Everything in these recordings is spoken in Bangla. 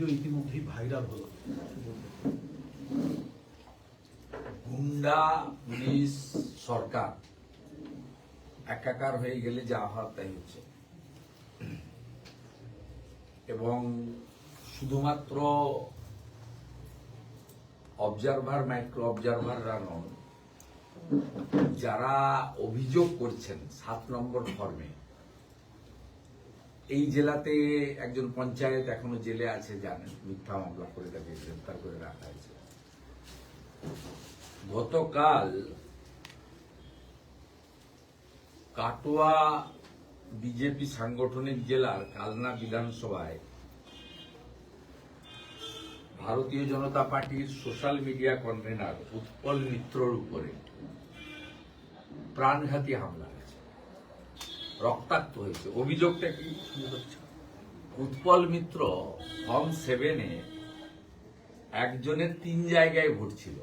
ভিডিও ইতিমধ্যেই ভাইরাল হলো। গুন্ডা, পুলিশ, সরকার একাকার হয়ে গেলে যা হওয়ার তাই হচ্ছে। এবং শুধুমাত্র অবজারভার মাইক্রো অবজারভাররা নন যারা অভিযোগ করছেন, সাত নম্বর ফর্মে এই জেলাতে একজন পঞ্চায়েত এখনও জেলে আছে, জানেন, মিথ্যা মামলা করে তাকে গ্রেপ্তার করে রাখা হয়েছে। গতকাল কাটোয়া বিজেপি সাংগঠনিক জেলার কালনা বিধানসভায় ভারতীয় জনতা পার্টির সোশ্যাল মিডিয়া কনভেনার উৎপল মিত্রর উপরে প্রাণঘাতী হামলা। রক্তাক্ত হয়েছে। অভিযোগটা কি? উৎপল মিত্র ফর্ম সেভেনে একজনের তিন জায়গায় ভোট ছিল।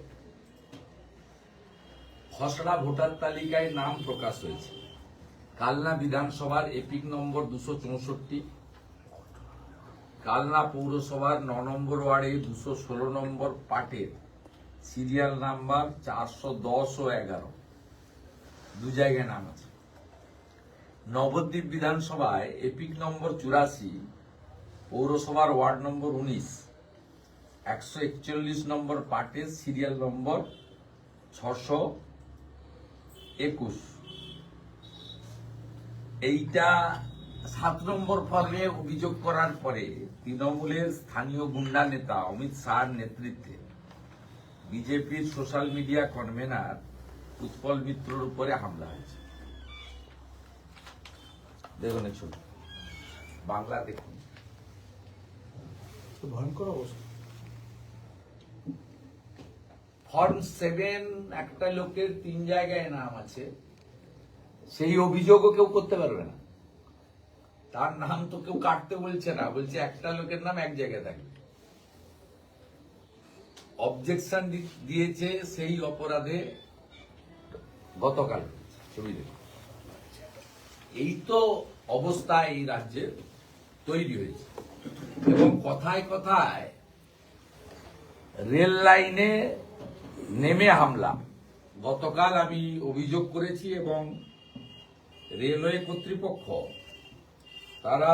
খসড়া ভোটার তালিকায় নাম প্রকাশ হয়েছে। কালনা বিধানসভার এপিক নম্বর দুশো চৌষট্টি, কালনা পৌরসভার ন নম্বর ওয়ার্ডে দুশো ষোলো নম্বর পাটের সিরিয়াল নাম্বার চারশো দশ ও এগারো। দু জায়গায় নাম আছে। নবদ্বীপ বিধানসভায় এপিক নম্বর চুরাশি, পৌরসভার ওয়ার্ড নম্বর উনিশ, একশো একচল্লিশ নম্বর পাটের সিরিয়াল নম্বর ছশো একুশ। এইটা সাত নম্বর ফর্মে অভিযোগ করার পরে তৃণমূলের স্থানীয় গুন্ডা নেতা অমিত শাহর নেতৃত্বে বিজেপির সোশ্যাল মিডিয়া কনভেনার উৎপল মিত্রর উপরে হামলা হয়েছে। দেখুন এই ছবি বাংলা দেখুন। ভয়ঙ্কর অবস্থা। ফর্ম সেভেন একটা লোকের তিন জায়গায় নাম আছে। সেই অভিযোগও কেউ করতে পারবে না। তার নাম তো কেউ কাটতে বলছে না। বলছে একটা লোকের নাম এক জায়গায় থাকবে অবজেকশন দিয়েছে সেই অপরাধে গতকাল। ছবি দেখুন। এই তো অবস্থা এই রাজ্যে তৈরি হয়েছে। এবং কথায় কথায় রেল লাইনে নেমে হামলা। গতকাল আমি অভিযোগ করেছি এবং রেলওয়ে কর্তৃপক্ষ, তারা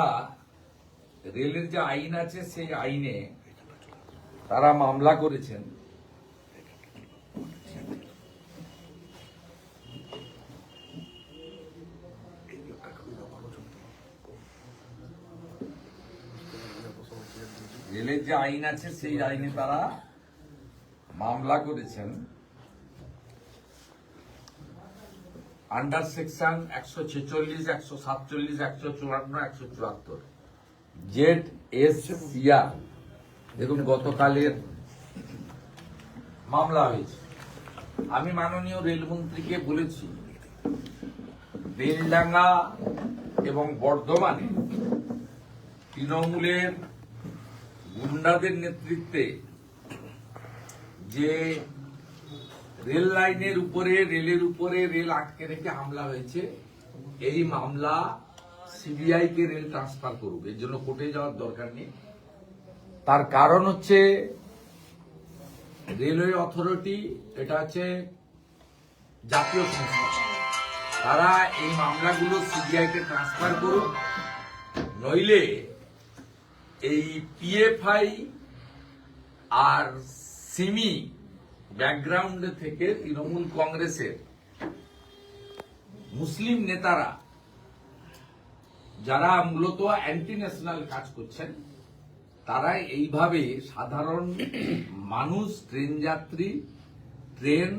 রেলের যে আইন আছে, সেই আইনে তারা মামলা করেছেন। রেলের যে আইন আছে, সেই আইনে তারা মামলা করেছেন। আন্ডার সেকশন একশো ছেচল্লিশ, একশো সাতচল্লিশ, একশো চুয়ান্ন, একশো চুয়াত্তর। জেড এস সিআর, দেখুন গতকালের মামলা হয়েছে। আমি মাননীয় রেলমন্ত্রীকে বলেছি, বেলডাঙ্গা এবং বর্ধমানে তৃণমূলের গুন্ডাদের নেতৃত্বে যে রেল লাইনের উপরে, রেলের উপরে রেল আটকে রেখে হামলা হয়েছে, এই মামলা সিবিআই কে রেল ট্রান্সফার করুক, এর জন্য কোর্টে যাওয়ার দরকার নেই। তার কারণ হচ্ছে রেলওয়ে অথরিটি, এটা হচ্ছে জাতীয় সংস্থা। তারা এই মামলাগুলো সিবিআই কে ট্রান্সফার করুক, নইলে এই পিএফআই আর সিমি ব্যাকগ্রাউন্ড থেকে তৃণমূল কংগ্রেসের মুসলিম নেতারা, যারা মূলত অ্যান্টি ন্যাশনাল কাজ করছেন তারা এইভাবে সাধারণ মানুষ, ট্রেন যাত্রী, ট্রেন,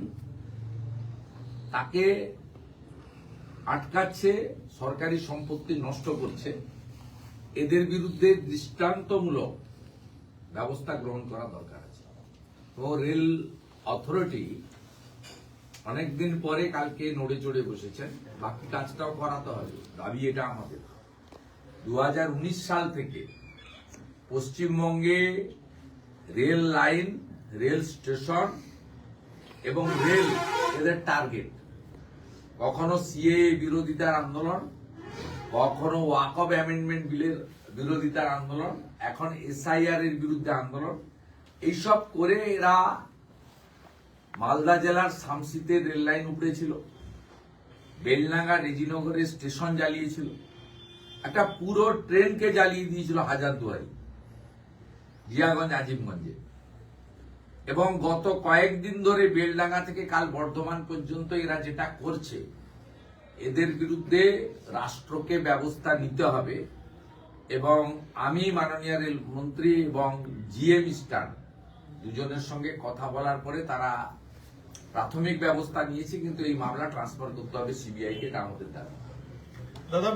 তাকে আটকাচ্ছে, সরকারি সম্পত্তি নষ্ট করছে। এদের বিরুদ্ধে দৃষ্টান্তমূলক ব্যবস্থা গ্রহণ করা দরকার আছে। তো রেল অথরিটি অনেকদিন পরে কালকে নড়ে চড়ে বসেছেন। বাকি কাজটাও করাতে হবে। দাবি এটা আমাদের। দু হাজার উনিশ সাল থেকে পশ্চিমবঙ্গে রেল লাইন, রেল স্টেশন এবং রেল এদের টার্গেট। কখনো সিএ বিরোধিতার আন্দোলন কখনো ওয়াকব অ্যামেন্ডমেন্ট বিলের বিরোধিতার আন্দোলন, এখন এসআইআর এর বিরুদ্ধে আন্দোলন। এইসব করে এরা মালদা জেলার শামসিতে রেল লাইন উপড়েছিল বেলনাগা রেজিনগরে স্টেশন জ্বালিয়েছিল। একটা পুরো ট্রেনকে জ্বালিয়ে দিয়েছিল হাজার দুয়ারি জিয়াগঞ্জ, আজিমগঞ্জে। এবং গত কয়েকদিন ধরে বেলডাঙ্গা থেকে কাল বর্ধমান পর্যন্ত এরা যেটা করছে এদের বিরুদ্ধে রাষ্ট্রকে ব্যবস্থা নিতে হবে এবং আমি মাননীয় রেলমন্ত্রী এবং জিএম স্টান দুজনের সঙ্গে কথা বলার পরে তারা প্রাথমিক ব্যবস্থা নিয়েছে, কিন্তু এই মামলা ট্রান্সফার করতে হবে সিবিআই কে আমাদের দাবি। দাদা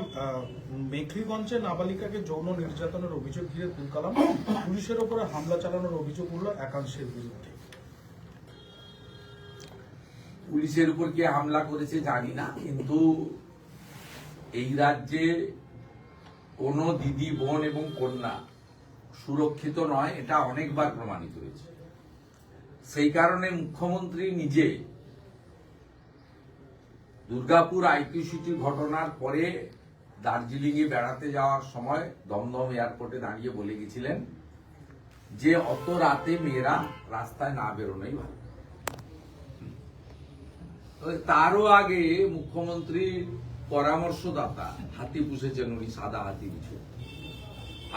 মেখলিগঞ্জে নাবালিকাকে যৌন নির্যাতনের অভিযোগ ঘিরে তুলকালাম পুলিশের ওপরে হামলা চালানোর অভিযোগ উঠল একাংশের বিরুদ্ধে। পুলিশের উপর কে হামলা করেছে জানি না, কিন্তু এই রাজ্যে কোনো দিদি, বোন এবং কন্যা সুরক্ষিত নয়, এটা অনেকবার প্রমাণিত হয়েছে। সেই কারণে মুখ্যমন্ত্রী নিজে দুর্গাপুর আইকিউসিটির ঘটনার পরে দার্জিলিং এ বেড়াতে যাওয়ার সময় দমদম এয়ারপোর্টে দাঁড়িয়ে বলে গেছিলেন যে অত রাতে মেয়েরা রাস্তায় না বেরোনোই ভালো। তারও আগে মুখ্যমন্ত্রীর পরামর্শদাতা হাতি পুষেছেন উনি, সাদা হাতি কিছু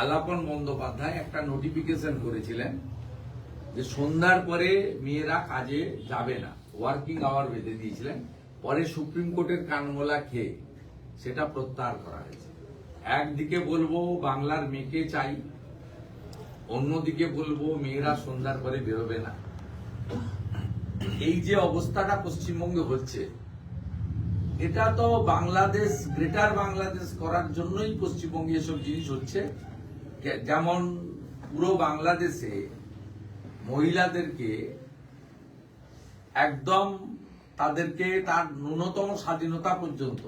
আলাপন বন্দ্যোপাধ্যায় একটা নোটিফিকেশন করেছিলেন যে সন্ধ্যার পরে মেয়েরা কাজে যাবে না ওয়ার্কিং আওয়ার বেঁধে দিয়েছিলেন, পরে সুপ্রিম কোর্টের কানমোলা খেয়ে সেটা প্রত্যাহার করা হয়েছে। একদিকে বলব বাংলার মেয়েকে চাই, অন্যদিকে বলব মেয়েরা সন্ধ্যার পরে বেরোবে না। এই যে অবস্থাটা পশ্চিমবঙ্গে হচ্ছে, এটা তো বাংলাদেশ, গ্রেটার বাংলাদেশ করার জন্যই পশ্চিমবঙ্গে এসব জিনিস হচ্ছে। যেমন পুরো বাংলাদেশে মহিলাদেরকে একদম তাদেরকে তার ন্যূনতম স্বাধীনতা পর্যন্ত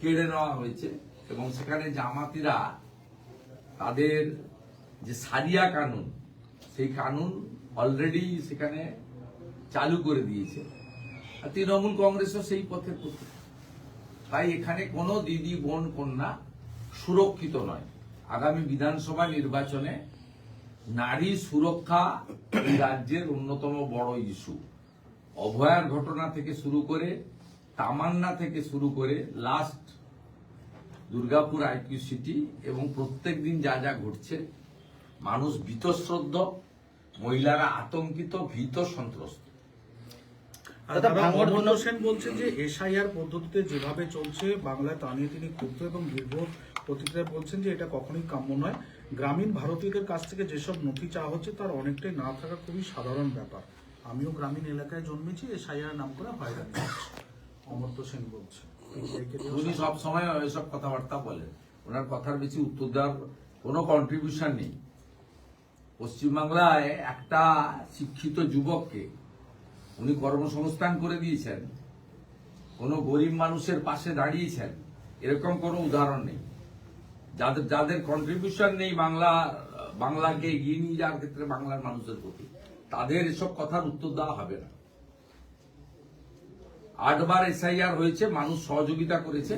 কেড়ে নেওয়া হয়েছে এবং সেখানে জামাতিরা তাদের যে সারিয়া কানুন, সেই কানুন অলরেডি সেখানে চালু করে দিয়েছে। আর তৃণমূল কংগ্রেসও সেই পথে তাই এখানে কোনো দিদি, বোন, কন্যা সুরক্ষিত নয়। আগামী বিধানসভা নির্বাচনে নারী সুরক্ষা রাজ্যের অন্যতম বড় ইস্যু। অভয়ার ঘটনা থেকে শুরু করে তামান্না থেকে শুরু করে লাস্ট দুর্গাপুর আইকিউ সিটি এবং প্রত্যেক দিন যা যা ঘটছে, মানুষ ভীতশ্রদ্ধ, মহিলারা আতঙ্কিত, ভীত সন্ত্রস্ত আর দাদা, দাদা ভাঙড় অমর্ত্য দুর্গ- সেন বলছেন যে এসআইআর পদ্ধতিতে যেভাবে চলছে বাংলায় তা নিয়ে তিনি ক্ষুব্ধ এবং দীর্ঘ প্রতিক্রিয়া বলছেন যে এটা কখনোই কাম্য নয়। গ্রামীণ ভারতীয়দের কাছ থেকে যেসব নথি চাওয়া হচ্ছে তার অনেকটাই না থাকা খুবই সাধারণ ব্যাপার। আমিও গ্রামীণ এলাকায় জন্মেছি এসআইআর নাম করে হয়রানি। অমর্ত্য সেন বলছে উনি সব সময় এসব কথাবার্তা বলেন। ওনার কথার বেশি উত্তর দেওয়ার কোনো কন্ট্রিবিউশন নেই। পশ্চিমবাংলায় একটা শিক্ষিত যুবককে উনি কর্মসংস্থান করে দিয়েছেন। কোনো গরিব মানুষের পাশে দাঁড়িয়েছেন। এরকম কোনো উদাহরণ নেই। যাদের যাদের কন্ট্রিবিউশন নেই বাংলা, বাংলাকে এগিয়ে নিয়ে যাওয়ার ক্ষেত্রে বাংলার মানুষের প্রতি তাদের এসব কথার উত্তর দেওয়া হবে না। আটবার এসআইআর হয়েছে, মানুষ সহযোগিতা করেছে।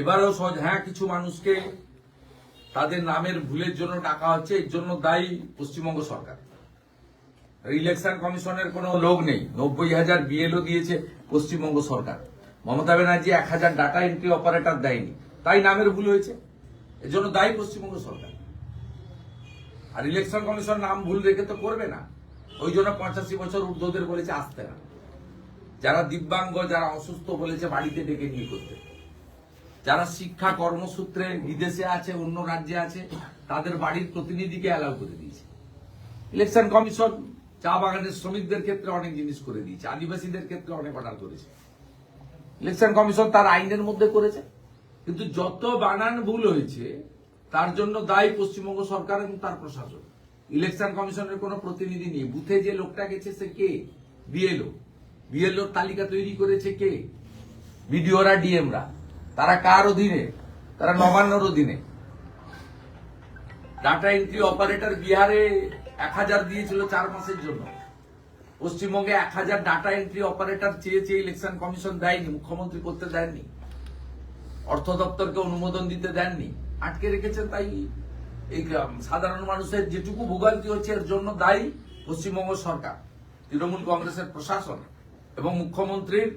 এবারেও সহজ হ্যাঁ কিছু মানুষকে তাদের নামের ভুলের জন্য টাকা হচ্ছে, এর জন্য দায়ী পশ্চিমবঙ্গ সরকার। ইলেকশন কমিশনের কোনো লোক নেই। নব্বই হাজার বিএলও দিয়েছে পশ্চিমবঙ্গ সরকার। মমতা ব্যানার্জি এক হাজার ডাটা এন্ট্রি অপারেটর দেয়নি। তাই নামের ভুল হয়েছে। এর জন্য দায়ী পশ্চিমবঙ্গ সরকার। আর ইলেকশন কমিশন নাম ভুল রেখে তো করবে না। ওই জন্য পঁচাশি বছর ঊর্ধ্বদের বলেছে আসতে না। যারা দিব্যাঙ্গ, যারা অসুস্থ বলেছে বাড়িতে ডেকে নিয়ে করতে। যারা শিক্ষা কর্মসূত্রে বিদেশে আছে, অন্য রাজ্যে আছে, তাদের বাড়ির প্রতিনিধিকে অ্যালাউ করে দিয়েছে। ইলেকশন কমিশন চা বাগানের শ্রমিকদের ক্ষেত্রে অনেক জিনিস করে দিয়েছে, আদিবাসীদের ক্ষেত্রে অনেক অর্ডার করেছে। ইলেকশন কমিশন তার আইনের মধ্যে করেছে, কিন্তু যত বানান ভুল হয়েছে, তার জন্য দায়ী পশ্চিমবঙ্গ সরকার এবং তার প্রশাসন। ইলেকশন কমিশনের কোনো প্রতিনিধি নেই। বুথে যে লোকটা গেছে সে কে? বিএলও। বিএলওর তালিকা তৈরি করেছে কে? বিডিওরা, ডিএমরা। তারা কার অধীনে? তারা নবান্নর অধীনে। ডাটা এন্ট্রি অপারেটর বিহারে এক হাজার দিয়েছিল চার মাসের জন্য। পশ্চিমবঙ্গে এক হাজার ডাটা এন্ট্রি অপারেটর চেয়েছে ইলেকশন কমিশন দেয়নি, মুখ্যমন্ত্রী করতে দেননি, অর্থ দপ্তরকে অনুমোদন দিতে দেননি। আটকে রেখেছে তাই এই সাধারণ মানুষের যেটুকু ভোগান্তি হচ্ছে এর জন্য দায়ী পশ্চিমবঙ্গ সরকার, তৃণমূল কংগ্রেসের প্রশাসন এবং মুখ্যমন্ত্রীর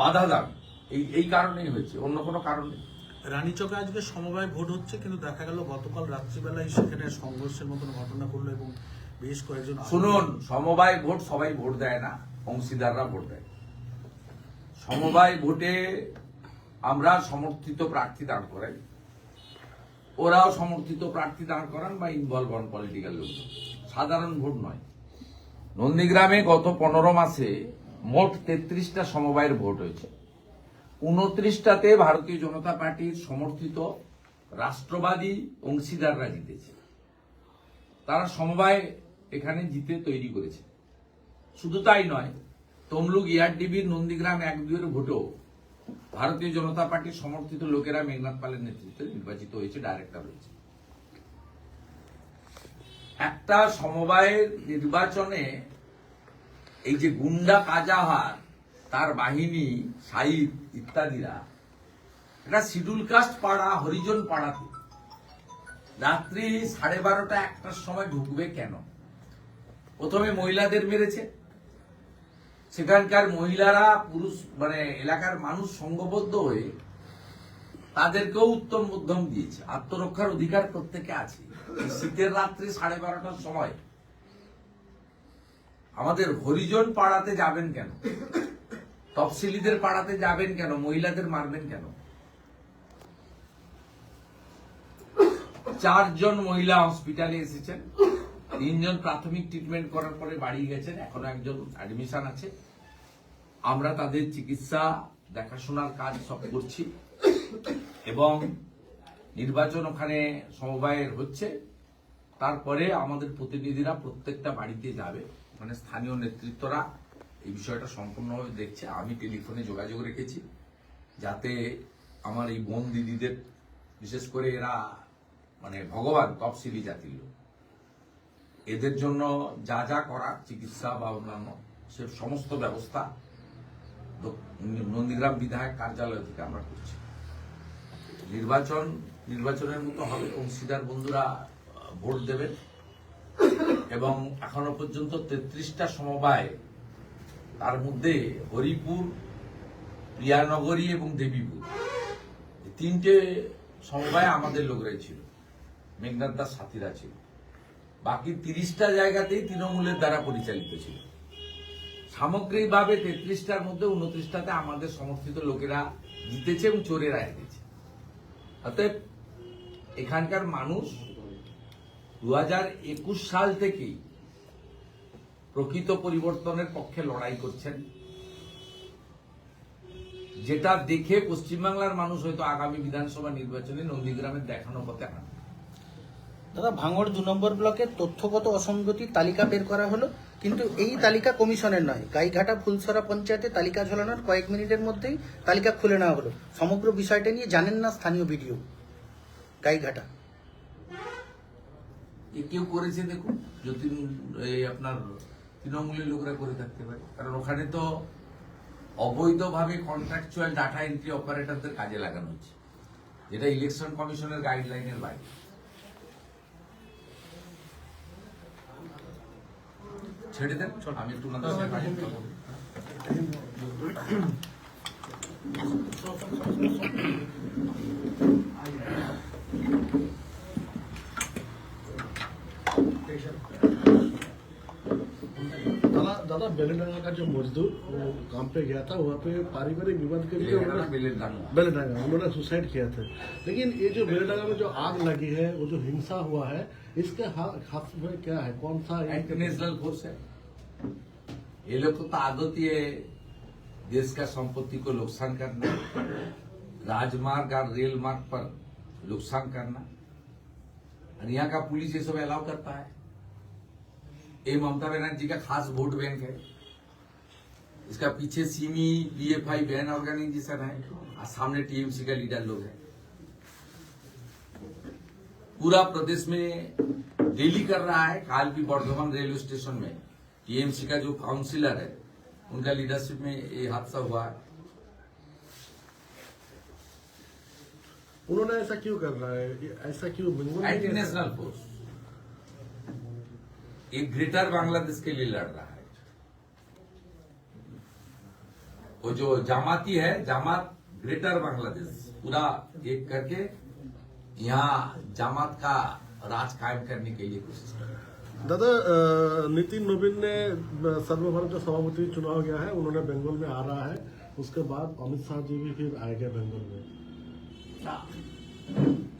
বাধা দান এই এই কারণেই হয়েছে, অন্য কোনো কারণ নেই। রানীচকে আজকে সমবায় ভোট হচ্ছে, কিন্তু দেখা গেল গতকাল রাত্রিবেলায় সেখানে সংঘর্ষের মতন ঘটনা ঘটলো এবং বেশ কয়েকজন শুনুন, সমবায় ভোট সবাই ভোট দেয় না, অংশীদাররা ভোট দেয়। সমবায় ভোটে আমরা সমর্থিত প্রার্থী দাঁড় করাই। ওরাও সমর্থিত প্রার্থী দাঁড় করান বা ইনভলভ হন পলিটিক্যাল লোক সাধারণ ভোট নয়। নন্দীগ্রামে গত পনেরো মাসে মোট তেত্রিশটা সমবায়ের ভোট হয়েছে। উনত্রিশটাতে ভারতীয় জনতা পার্টির সমর্থিত রাষ্ট্রবাদী অংশীদাররা জিতেছে। তারা সমবায় এখানে জিতে তৈরি করেছে। শুধু তাই নয়, তমলুক ইয়ারডিবির নন্দীগ্রাম এক দুয়ের ভোটেও ভারতীয় জনতা পার্টির সমর্থিত লোকেরা মেঘনাথ পালের নেতৃত্বে নির্বাচিত হয়েছে, ডাইরেক্টর হয়েছে। একটা সমবায়ের নির্বাচনে এই যে গুন্ডা কাজাহার তার বাহিনী সাইদ ইত্যাদিরা এটা শিডিউল কাস্ট পাড়া হরিজন পাড়াতে। রাত্রি সাড়ে বারোটা একটার সময় ঢুকবে কেন? প্রথমে মহিলাদের মেরেছে। সেখানকার মহিলারা পুরুষ মানে এলাকার মানুষ সংঘবদ্ধ হয়ে তাদেরকেও উত্তম মধ্যম দিয়েছে। আত্মরক্ষার অধিকার প্রত্যেকে আছে। শীতের রাত্রি সাড়ে বারোটার সময় আমাদের হরিজন পাড়াতে যাবেন কেন? তফসিলিদের পাড়াতে যাবেন কেন? মহিলাদের মারবেন কেন? চারজন মহিলা হসপিটালে এসেছেন। তিনজন প্রাথমিক ট্রিটমেন্ট করার পরে বাড়ি গেছেন। এখনও একজন অ্যাডমিশন আছে। আমরা তাদের চিকিৎসা, দেখাশোনার কাজ সব করছি। এবং নির্বাচন ওখানে সমবায়ের হচ্ছে। তারপরে আমাদের প্রতিনিধিরা প্রত্যেকটা বাড়িতে যাবে। মানে স্থানীয় নেতৃত্বরা এই বিষয়টা সম্পূর্ণভাবে দেখছে। আমি টেলিফোনে যোগাযোগ রেখেছি, যাতে আমার এই বোন দিদিদের, বিশেষ করে এরা মানে ভগবান তফসিলি জাতির লোক। এদের জন্য যা যা করা, চিকিৎসা বা অন্যান্য, সে সমস্ত ব্যবস্থা নন্দীগ্রাম বিধায়ক কার্যালয় থেকে আমরা করছি। নির্বাচন, নির্বাচনের মতো হবে, অংশীদার বন্ধুরা ভোট দেবেন। এবং এখনও পর্যন্ত তেত্রিশটা সমবায় তার মধ্যে হরিপুর, প্রিয়ানগরী এবং দেবীপুর। তিনটে সমবায় আমাদের লোকরাই ছিল। মেঘনাথ দাস সাথীরা ছিল। বাকি তিরিশটা জায়গাতেই তৃণমূলের দ্বারা পরিচালিত ছিল। সামগ্রিকভাবে তেত্রিশটার মধ্যে উনত্রিশটাতে আমাদের সমর্থিত লোকেরা জিতেছে এবং চোরেরা হেরেছে। অতএব এখানকার মানুষ দু সাল থেকেই প্রকৃত পরিবর্তনের পক্ষে লড়াই করছেন। যেটা দেখে পশ্চিমবাংলার মানুষ হয়তো আগামী বিধানসভা নির্বাচনে নন্দীগ্রামের দেখানো পথে হাঁটবে। দাদা ভাঙড় দু নম্বর ব্লকের তথ্যগত অসঙ্গতির তালিকা বের করা হলো কিন্তু এই তালিকা কমিশনের নয়। গাইঘাটা ফুলসরা পঞ্চায়েতে তালিকা ঝোলানোর কয়েক মিনিটের মধ্যেই তালিকা খুলে নেওয়া হলো। সমগ্র বিষয়টা নিয়ে জানেন না স্থানীয় ভিডিও গাইঘাটা। এ কেউ করেছে দেখুন যদি এই আপনার তৃণমূলের লোকরা করে থাকতে পারে। কারণ ওখানে তো অবৈধভাবে কন্ট্রাকচুয়াল ডাটা এন্ট্রি অপারেটরদের কাজে লাগানো হচ্ছে যেটা ইলেকশন কমিশনের গাইডলাইনের বাইরে। ছেড়ে দেন আমি একটু কাজ করব। दादा बेलेडांगा का जो मजदूर वो काम पे गया था वहाँ पे पारिवारिक विवाद के लिए बेलेडांगा उन्होंने सुसाइड किया था। लेकिन ये जो बेलेडांगा में जो आग लगी है वो जो हिंसा हुआ है इसके हाथ में क्या है? कौन सा इंटरनेशनल फोर्स है। ये लोग को तो आदत ये देश का संपत्ति को नुकसान करना राजमार्ग और रेल मार्ग पर नुकसान करना। और यहाँ का पुलिस ये सब अलाउ करता है। ये ममता बनर्जी का खास वोट बैंक है। इसका पीछे सीमी बीएफआई बैन ऑर्गेनाइजेशन है। और सामने टीएमसी का लीडर लोग है। पूरा प्रदेश में डेली कर रहा है काल की बर्धमान रेलवे स्टेशन में। टीएमसी का जो काउंसिलर है उनका लीडरशिप में ये हादसा हुआ है। उन्होंने ऐसा क्यों कर रहा है? ऐसा क्यों बंगुल एंटी नेशनल फोर्स एक ग्रेटर बांग्लादेश के लिए लड़ रहा है। वो जो जामाती है जामात ग्रेटर बांग्लादेश पूरा एक करके यहाँ जामात का राज कायम करने के लिए कोशिश कर रहा है। दादा नितिन नवीन ने अ, सर्वभारतीय सभापति चुनाव गया है उन्होंने बंगाल में आ रहा है उसके बाद अमित शाह जी भी फिर आएँगे बंगाल में।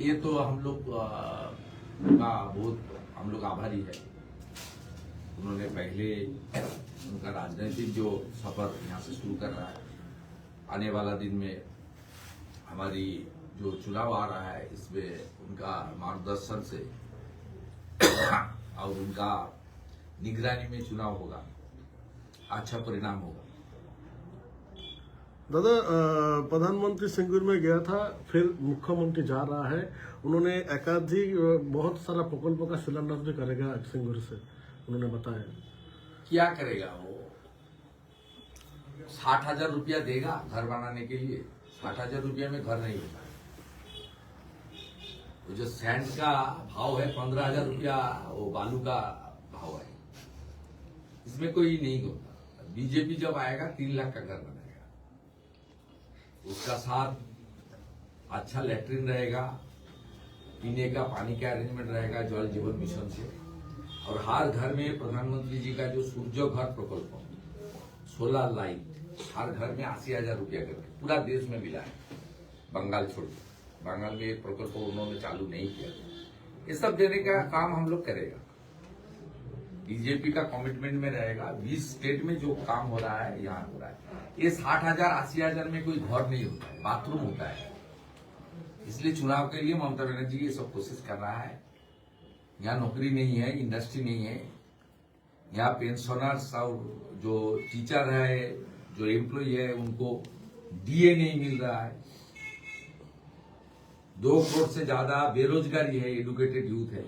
ये तो हम लोग का बहुत हम लोग आभारी है। उन्होंने पहले उनका राजनीतिक जो सफ़र यहाँ से शुरू कर रहा है, आने वाला दिन में हमारी जो चुनाव आ रहा है, इसमें उनका मार्गदर्शन से और उनका निगरानी में चुनाव होगा अच्छा परिणाम होगा। दादा प्रधानमंत्री सिंगूर में गया था, फिर मुख्यमंत्री जा रहा है। उन्होंने एकाधिक बहुत सारा प्रकल्पों का शिलान्यास भी करेगा सिंगूर से। उन्होंने बताया। क्या करेगा वो? साठ हज़ार रुपया देगा घर बनाने के लिए। साठ हज़ार रुपया में घर नहीं होता। वो जो सैंड का भाव है, पंद्रह हज़ार रुपया, वो बालू का भाव है। इसमें कोई नहीं होता। बीजेपी जब आएगा, तीन लाख का घर बनाएगा। उसका साथ अच्छा लेटरिन रहेगा, पीने का पानी का अरेंजमेंट रहेगा जल जीवन मिशन से। और हर घर में प्रधानमंत्री जी का जो सूर्य घर प्रकल्प सोलर लाइट हर घर में अस्सी हज़ार रुपया करके पूरा देश में मिला है, बंगाल छोड़ बंगाल में एक प्रकल्प उन्होंने चालू नहीं किया। ये सब देने का काम हम लोग करेगा। बीजेपी का कमिटमेंट में रहेगा। बीस स्टेट में जो काम हो रहा है, यहाँ हो रहा है। ये साठ हज़ार, अस्सी हज़ार में कोई घर नहीं होता है बाथरूम होता है। इसलिए चुनाव के लिए ममता बनर्जी ये सब कोशिश कर रहा है। यहाँ नौकरी नहीं है इंडस्ट्री नहीं है। यहाँ पेंशनर्स और जो टीचर है, जो एम्प्लॉय है, उनको डीए नहीं मिल रहा है। दो करोड़ से ज़्यादा बेरोजगारी है एडुकेटेड यूथ है।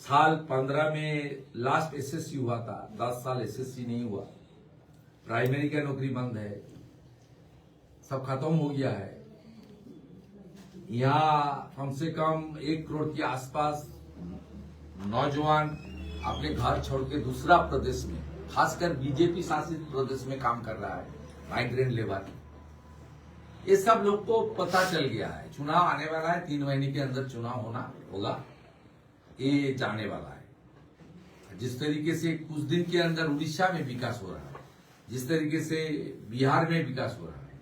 साल पंद्रह में लास्ट एसएससी हुआ था, दस साल एसएससी नहीं हुआ। प्राइमरी का नौकरी बंद है। सब खत्म हो गया है। यहाँ कम से कम एक करोड़ के आसपास नौजवान अपने घर छोड़ के दूसरा प्रदेश में, खासकर बीजेपी शासित प्रदेश में काम कर रहा है माइग्रेंट लेबर ये सब लोग को पता चल गया है। चुनाव आने वाला है, तीन महीने के अंदर चुनाव होना होगा। ये जाने वाला है। जिस तरीके से कुछ दिन के अंदर उड़ीसा में विकास हो रहा है, जिस तरीके से बिहार में विकास हो रहा है,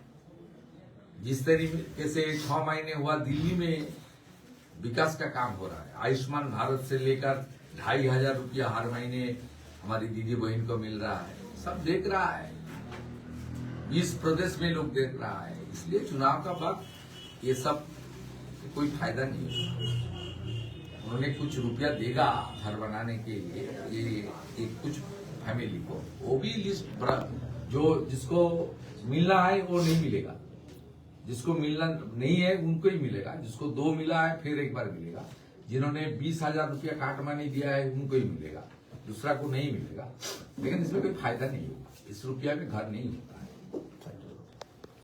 जिस तरीके से छह महीने हुआ दिल्ली में विकास का काम हो रहा है। आयुष्मान भारत से लेकर ढाई हज़ार रुपया हर महीने हमारी दीदी बहन को मिल रहा है। सब देख रहा है। इस प्रदेश में लोग देख रहा है। इसलिए चुनाव का वक्त, ये सब कोई फ़ायदा नहीं उन्होंने कुछ रुपया देगा घर बनाने के लिए, ये ये कुछ फैमिली को। वो भी लिस्ट जो जिसको मिलना है, वो नहीं मिलेगा। जिसको मिलना नहीं है, उनको ही मिलेगा। जिसको दो मिला है, फिर एक बार मिलेगा। जिन्होंने बीस हज़ार रुपया काट मानी दिया है, उनको ही मिलेगा। दूसरा को नहीं मिलेगा। लेकिन इसमें कोई फ़ायदा नहीं होगा। इस रुपया में घर नहीं होगा।